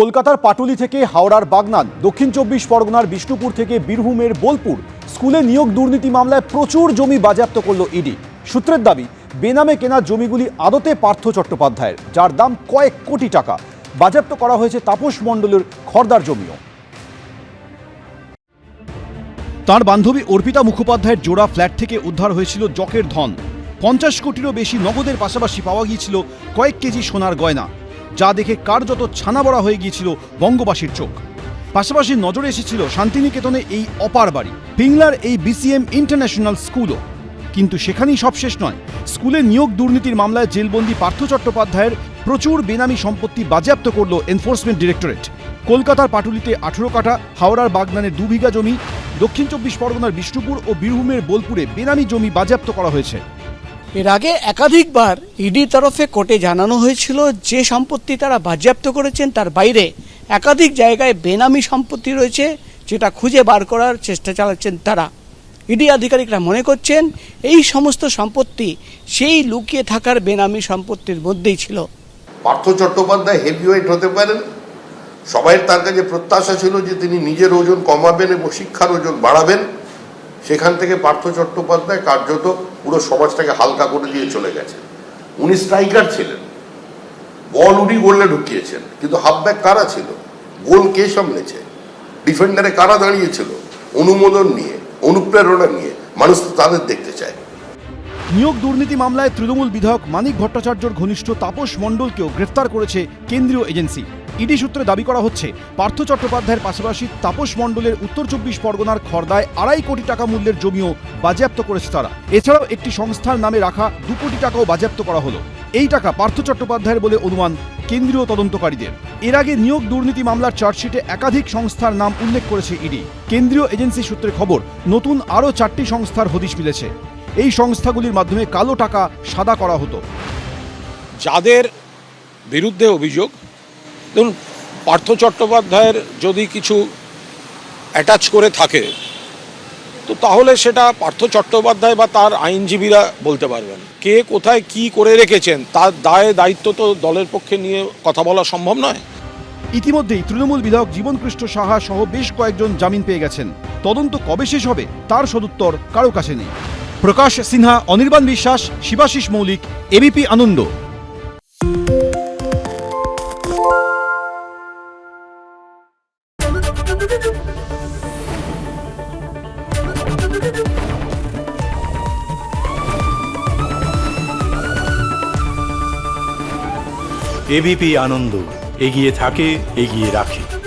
কলকাতার পাটুলি থেকে হাওড়ার বাগনান, দক্ষিণ চব্বিশ পরগনার বিষ্ণুপুর থেকে বীরভূমের বোলপুর। স্কুলে নিয়োগ দুর্নীতি মামলায় প্রচুর জমি বাজেয়াপ্ত করল ইডি। সূত্রের দাবি, বেনামে কেনা জমিগুলি আদতে পার্থ চট্টোপাধ্যায়ের, যার দাম কয়েক কোটি টাকা। বাজেয়াপ্ত করা হয়েছে তাপস মণ্ডলের খর্দার জমিও। তার বান্ধবী অর্পিতা মুখোপাধ্যায়ের জোড়া ফ্ল্যাট থেকে উদ্ধার হয়েছিল জকের ধন। পঞ্চাশ কোটিরও বেশি নগদের পাশাপাশি পাওয়া গিয়েছিল কয়েক কেজি সোনার গয়না। যা দেখে কার্যত ছানা বড়া হয়ে গিয়েছিল বঙ্গবাসীর চোখ। পাশাপাশি নজরে এসেছিল শান্তিনিকেতনে এই অপার বাড়ি, পিংলার এই বিসিএম ইন্টারন্যাশনাল স্কুলও। কিন্তু সেখানেই সব শেষ নয়। স্কুলে নিয়োগ দুর্নীতির মামলায় জেলবন্দি পার্থ চট্টোপাধ্যায়ের প্রচুর বেনামি সম্পত্তি বাজেয়াপ্ত করল এনফোর্সমেন্ট ডিরেক্টরেট। কলকাতার পাটুলিতে আঠেরো কাঠা, হাওড়ার বাগনানের দু বিঘা জমি, দক্ষিণ চব্বিশ পরগনার বিষ্ণুপুর ও বীরভূমের বোলপুরে বেনামি জমি বাজেয়াপ্ত করা হয়েছে। এর আগে একাধিকবার ইডি তরফে কোর্টে জানানো হয়েছিল যে সম্পত্তি তারা বাজেয়াপ্ত করেছেন তার বাইরে একাধিক জায়গায় বেনামি সম্পত্তি রয়েছে যেটা খুঁজে বার করার চেষ্টা চালাচ্ছেন তারা। ইডি আধিকারিকরা মনে করছেন এই সমস্ত সম্পত্তি সেই লুকিয়ে থাকার বেনামি সম্পত্তির মধ্যেই ছিল। পার্থ চট্টোপাধ্যায় হেভিওয়েট হতে পারেন। সবাই তার কাছে প্রত্যাশা ছিল যে তিনি নিজের ওজন কমাবেন এবং শিক্ষার ওজন বাড়াবেন। সেখান থেকে পার্থ চট্টোপাধ্যায় কার্যত পুরো সমাজটাকে হালকা করে দিয়ে চলে গেছেন উনি স্ট্রাইকার ছিলেন। বল উনি গোলে ঢুকিয়েছেন, কিন্তু হাফব্যাক কারা ছিল? গোল কে সামলেছে? ডিফেন্ডারে কারা দাঁড়িয়েছিল? অনুমোদন নিয়ে, অনুপ্রেরণা নিয়ে মানুষ তো তাদের দেখতে চায়। নিয়োগ দুর্নীতি মামলায় তৃণমূল বিধায়ক মানিক ভট্টাচার্যর ঘনিষ্ঠ তাপস মণ্ডলকেও গ্রেফতার করেছে কেন্দ্রীয় এজেন্সি। ইডি সূত্রে দাবি করা হচ্ছে, পার্থ চট্টোপাধ্যায়ের পাশাপাশি তাপস মণ্ডলের উত্তর চব্বিশ পরগনার খর্দায় আড়াই কোটি টাকা মূল্যের জমিও বাজেয়াপ্ত করেছে তারা। এছাড়াও একটি সংস্থার নামে রাখা দু কোটি টাকাও বাজেয়াপ্ত করা হলো। এই টাকা পার্থ চট্টোপাধ্যায়ের বলে অনুমান কেন্দ্রীয় তদন্তকারীদের। এর আগে নিয়োগ দুর্নীতি মামলার চার্জশিটে একাধিক সংস্থার নাম উল্লেখ করেছে ইডি। কেন্দ্রীয় এজেন্সি সূত্রে খবর, নতুন আরও চারটি সংস্থার হদিশ মিলেছে। এই সংস্থাগুলির মাধ্যমে কালো টাকা সাদা করা হতো। যাদের বিরুদ্ধে অভিযোগ ধরুন পার্থ চট্টোপাধ্যায়ের যদি কিছু অ্যাটাচ করে থাকে তো তাহলে সেটা পার্থ চট্টোপাধ্যায় বা তার আইনজীবীরা বলতে পারবেন। কে কোথায় কি করে রেখেছেন তার দায় দায়িত্ব তো দলের পক্ষে নিয়ে কথা বলা সম্ভব নয়। ইতিমধ্যেই তৃণমূল বিধায়ক জীবনকৃষ্ণ সাহা সহ বেশ কয়েকজন জামিন পেয়ে গেছেন। তদন্ত কবে শেষ হবে তার সদুত্তর কারও কাছে নেই। প্রকাশ সিনহা অনির্বাণ বিশ্বাস শিবাশিস মৌলিক এবিপি আনন্দ। এবিপি আনন্দ এগিয়ে থাকে এগিয়ে রাখে।